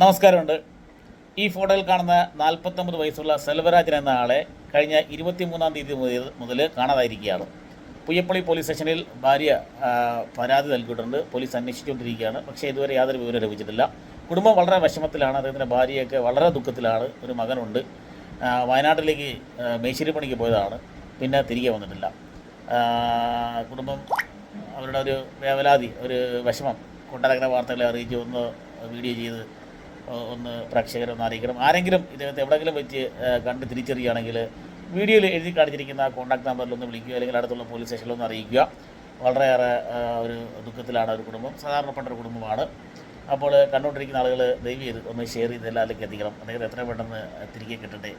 നമസ്കാരമുണ്ട്. ഈ ഫോട്ടോയിൽ കാണുന്ന നാൽപ്പത്തൊമ്പത് വയസ്സുള്ള സെൽവരാജൻ എന്ന ആളെ കഴിഞ്ഞ ഇരുപത്തിമൂന്നാം തീയതി മുതൽ മുതൽ കാണാതായിരിക്കുകയാണ്. പുയ്യപ്പള്ളി പോലീസ് സ്റ്റേഷനിൽ ഭാര്യ പരാതി നൽകിയിട്ടുണ്ട്. പോലീസ് അന്വേഷിച്ചുകൊണ്ടിരിക്കുകയാണ്. പക്ഷേ ഇതുവരെ യാതൊരു വിവരം ലഭിച്ചിട്ടില്ല. കുടുംബം വളരെ വിഷമത്തിലാണ്. അദ്ദേഹത്തിന്റെ ഭാര്യയൊക്കെ വളരെ ദുഃഖത്തിലാണ്. ഒരു മകനുണ്ട്. വയനാട്ടിലേക്ക് മേശ്ശേരി പോയതാണ്. പിന്നെ തിരികെ വന്നിട്ടില്ല. കുടുംബം അവരുടെ ഒരു വേവലാതി ഒരു വിഷമം. കൊട്ടാരക്കര വാർത്തകളെ അറിയിച്ച് ഒന്ന് വീഡിയോ ചെയ്ത് ഒന്ന് പ്രേക്ഷകരെ ഒന്ന് അറിയിക്കണം. ആരെങ്കിലും ഇദ്ദേഹത്തെ എവിടെയെങ്കിലും വെച്ച് ആ, കണ്ട് തിരിച്ചറിയുകയാണെങ്കിൽ വീഡിയോയിൽ എഴുതി കാണിച്ചിരിക്കുന്ന കോൺടാക്ട് നമ്പറിൽ ഒന്ന് വിളിക്കുക അല്ലെങ്കിൽ അടുത്തുള്ള പോലീസ് സ്റ്റേഷനിൽ ഒന്ന് അറിയിക്കുക. വളരെയേറെ ആ, ഒരു ദുഃഖത്തിലാണ് ഒരു കുടുംബം. സാധാരണപ്പെട്ട ഒരു കുടുംബമാണ്. അപ്പോൾ കണ്ടുകൊണ്ടിരിക്കുന്ന ആളുകൾ ദയവ് ചെയ്ത് ഒന്ന് ഷെയർ ചെയ്ത് എല്ലാവരിലേക്ക് എത്തിക്കണം. അദ്ദേഹം എത്ര പെട്ടെന്ന് തിരികെ കിട്ടട്ടെ.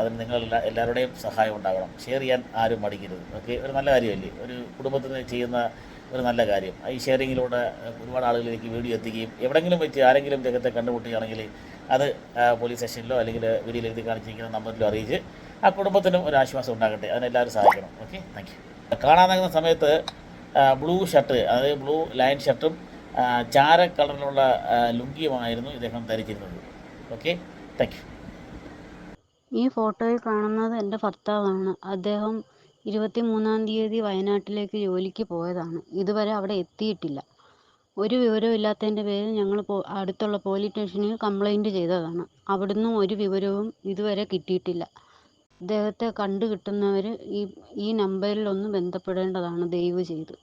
അതിന് നിങ്ങളെല്ലാ എല്ലാവരുടെയും സഹായം ഉണ്ടാകണം. ഷെയർ ചെയ്യാൻ ആരും മടിക്കരുത്. ഓക്കെ ഒരു നല്ല കാര്യമല്ലേ? ഒരു കുടുംബത്തിന് ചെയ്യുന്ന ഒരു നല്ല കാര്യം. ഈ ഷെയറിങ്ങിലൂടെ ഒരുപാട് ആളുകളിലേക്ക് വീഡിയോ എത്തിക്കുകയും എവിടെങ്കിലും വെച്ച് ആരെങ്കിലും രംഗത്തെ കണ്ടുമുട്ടുകയാണെങ്കിൽ അത് പോലീസ് സ്റ്റേഷനിലോ അല്ലെങ്കിൽ വീഡിയോയിൽ എഴുതി കാണിച്ചിരിക്കുന്ന നമ്പറിലോ അറിയിച്ച് ആ കുടുംബത്തിനും ഒരു ആശ്വാസം ഉണ്ടാകട്ടെ. അതിനെല്ലാവരും സഹായിക്കണം. ഓക്കെ താങ്ക് യു കാണാൻ നൽകുന്ന സമയത്ത് ബ്ലൂ ഷർട്ട് അതായത് ബ്ലൂ ലൈൻ ഷർട്ടും ചാര കളറിലുള്ള ലുങ്കിയുമായിരുന്നു ഇദ്ദേഹം ധരിച്ചിരുന്നത്. ഓക്കെ താങ്ക് യു ഈ ഫോട്ടോയിൽ കാണുന്നത് എന്റെ ഭർത്താവാണ്. അദ്ദേഹം ഇരുപത്തി മൂന്നാം തീയതി വയനാട്ടിലേക്ക് ജോലിക്ക് പോയതാണ്. ഇതുവരെ അവിടെ എത്തിയിട്ടില്ല. ഒരു വിവരവും ഇല്ലാത്തതിന്റെ പേരിൽ ഞങ്ങൾ അടുത്തുള്ള പോലീസ് സ്റ്റേഷനിൽ കംപ്ലൈന്റ് ചെയ്തതാണ്. അവിടുന്ന് ഒരു വിവരവും ഇതുവരെ കിട്ടിയിട്ടില്ല. ഇദ്ദേഹത്തെ കണ്ടു കിട്ടുന്നവർ ഈ ഈ നമ്പറിൽ ഒന്ന് ബന്ധപ്പെടേണ്ടതാണ് ദയവ് ചെയ്ത്